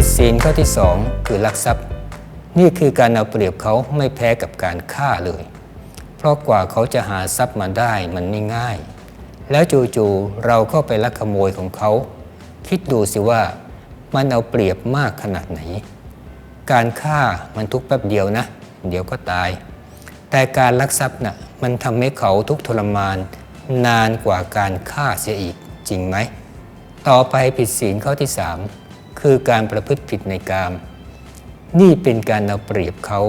ผิดศีลข้อที่สองคือลักทรัพย์ นี่คือการเอาเปรียบเขาไม่แพ้กับการฆ่าเลย เพราะกว่าเขาจะหาทรัพย์มาได้มันไม่ง่าย แล้วจู่ๆเราก็ไปลักขโมยของเขา คิดดูสิว่ามันเอาเปรียบมากขนาดไหน การฆ่ามันทุกแป๊บเดียวนะ เดี๋ยวก็ตาย แต่การลักทรัพย์น่ะมันทำให้เขาทุกทรมาน นานกว่าการฆ่าเสียอีกจริงไหม ต่อไปผิดศีลข้อที่3 คือการประพฤติผิดในกาม นี่เป็นการเอาเปรียบเขา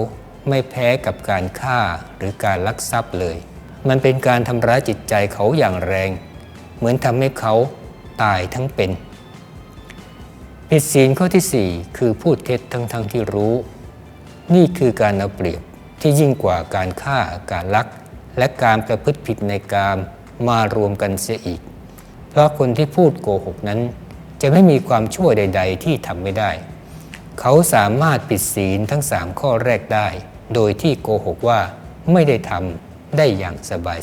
ไม่แพ้กับการฆ่าหรือการลักทรัพย์เลย มันเป็นการทำร้ายจิตใจเขาอย่างแรง เหมือนทำให้เขาตายทั้งเป็น ผิดศีลข้อที่ 4 คือพูดเท็จทั้งทั้งที่รู้ นี่คือการเอาเปรียบที่ยิ่งกว่าการฆ่าการลัก และการประพฤติผิดในกามมารวมกันเสียอีก เพราะคนที่พูดโกหกนั้น จะไม่มีความชั่วใด ๆ ที่ทำไม่ได้ เขาสามารถปิดศีลทั้งสามข้อแรกได้ โดยที่โกหกว่าไม่ได้ทำได้อย่าง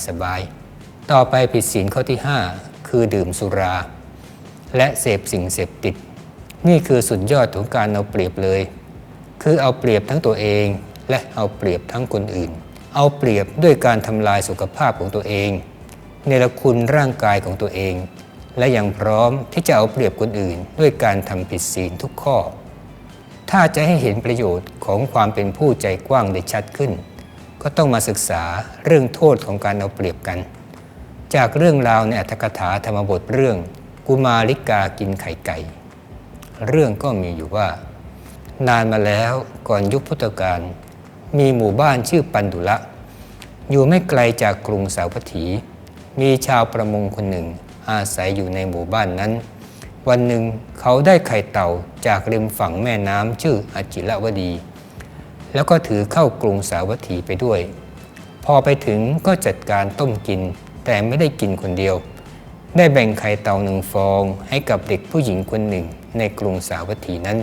สบายๆ ต่อไปผิดศีลข้อที่ 5 คือดื่มสุรา และเสพสิ่งเสพติด นี่คือสุดยอดของการเอาเปรียบเลย คือเอาเปรียบทั้งตัวเองและเอาเปรียบทั้งคนอื่น เอาเปรียบด้วยการทำลายสุขภาพของตัวเองเนรคุณร่างกายของตัวเอง และยังพร้อมที่จะเอาเปรียบคนอื่น ด้วยการทำผิดศีลทุกข้อ ถ้าจะให้เห็นประโยชน์ของความเป็นผู้ใจกว้างได้ชัดขึ้น ก็ต้องมาศึกษาเรื่องโทษของการเอาเปรียบกัน จากเรื่องราวในอัตถกถาธรรมบทเรื่อง กุมาริกากินไข่ไก่ เรื่องก็มีอยู่ว่า นานมาแล้วก่อนยุคพุทธกาลมีหมู่บ้านชื่อปันดุละ อยู่ไม่ไกลจากกรุงสาวัตถี มีชาวประมงคนหนึ่ง อาศัยอยู่ในหมู่บ้านนั้น วันหนึ่งเขาได้ไข่เต่าจากริมฝั่งแม่น้ำชื่ออจิรวดี แล้วก็ถือเข้ากรุงสาวัตถีไปด้วย พอไปถึงก็จัดการต้มกิน แต่ไม่ได้กินคนเดียว ได้แบ่งไข่เต่าหนึ่งฟองให้กับเด็กผู้หญิงคนหนึ่งในกรุงสาวัตถีนั้น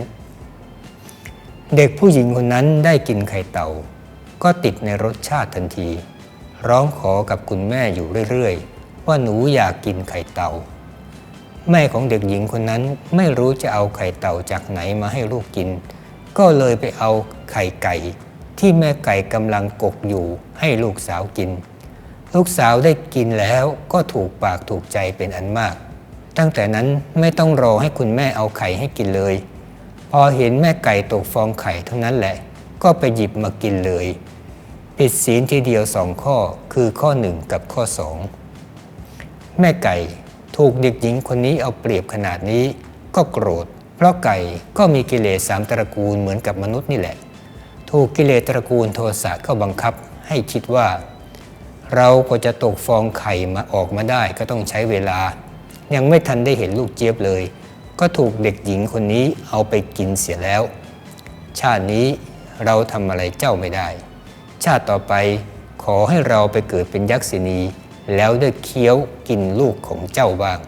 เด็กผู้หญิงคนนั้นได้กินไข่เต่า ก็ติดในรสชาติทันที ร้องขอกับคุณแม่อยู่เรื่อยๆ ว่าหนูอยากกินไข่เต่า แม่ของเด็กหญิงคนนั้นไม่รู้จะเอาไข่เต่าจากไหนมาให้ลูกกิน ก็เลยไปเอาไข่ไก่ ที่แม่ไก่กำลังกกอยู่ให้ลูกสาวกิน ลูกสาวได้กินแล้วก็ถูกปากถูกใจเป็นอันมาก ตั้งแต่นั้นไม่ต้องรอให้คุณแม่เอาไข่ให้กินเลย พอเห็นแม่ไก่ตกฟองไข่เท่านั้นแหละ ก็ไปหยิบมากินเลยผิดศีลทีเดียวสองข้อคือข้อหนึ่งกับข้อสอง แม่ไก่ถูกเด็กหญิงคนนี้เอาเปรียบขนาดนี้ ก็โกรธ เพราะไก่ก็มีกิเลสสามตระกูลเหมือนกับมนุษย์นี่แหละ ถูกกิเลสตระกูลโทสะเข้าบังคับให้คิดว่า เราก็จะตกฟองไข่มาออกมาได้ก็ต้องใช้เวลา ยังไม่ทันได้เห็นลูกเจี๊ยบเลย ก็ถูกเด็กหญิงคนนี้เอาไปกินเสียแล้ว ชาตินี้เราทำอะไรเจ้าไม่ได้ ชาติต่อไปขอให้เราไปเกิดเป็นยักษินี แล้วได้เคี้ยวกินลูกของเจ้าบ้าง